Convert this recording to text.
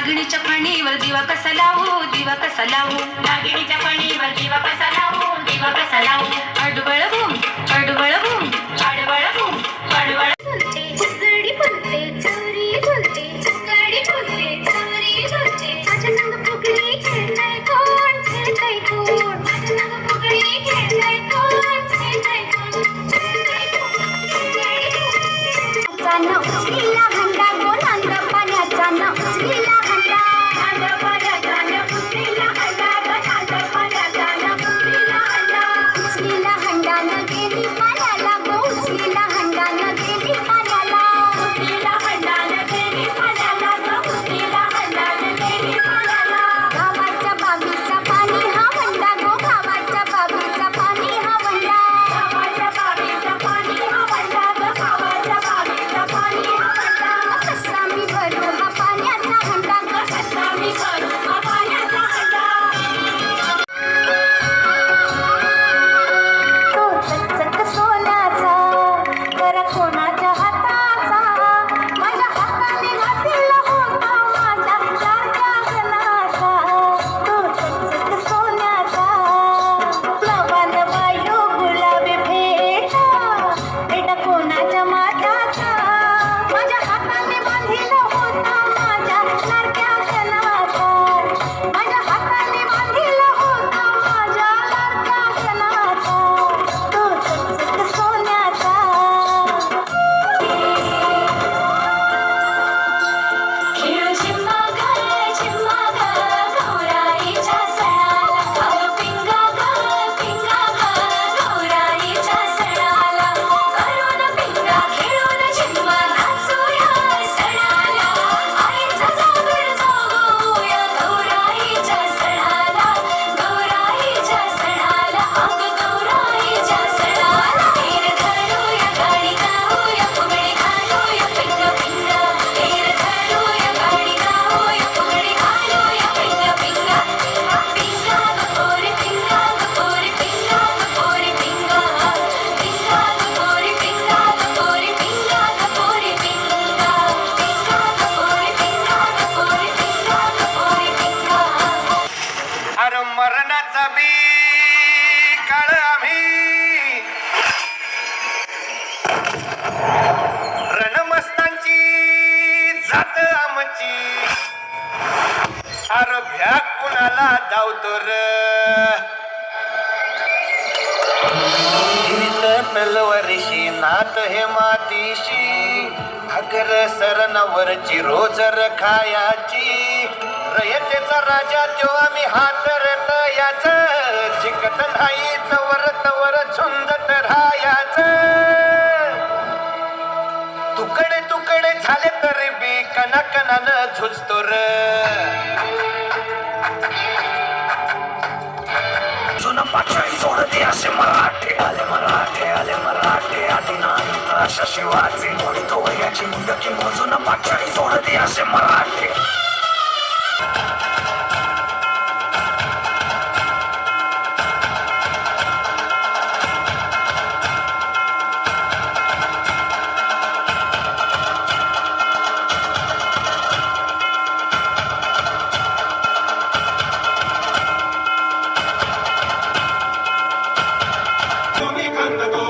लागणीच्या पाणीवर दिवा कसा लावू दिवा कसा लावू? लागणीच्या पाणीवर दिवा मरणाचा बी काळ आम्ही. रणमस्तांची जात आमची. आरोग्या कुणाला धावतो पलवरीशी नात हे मातीशी. अगर सरणावरची रोज रखायाची. रयतेचा राजा तो आम्ही हात रत याच. जिंकत नाही चवर तवर झुंजत राहायच तुकडे तुकडे झाले तरी बी कना कनानं झुजतो र. जुनं पाचवी सोड असे मराठे. आले मराठे आले मराठे. आधी नाही तर अशा शिवाचे थोडी थोड्याची मुंडकी मोजून पाचवी सोड दे असे मराठे. Come the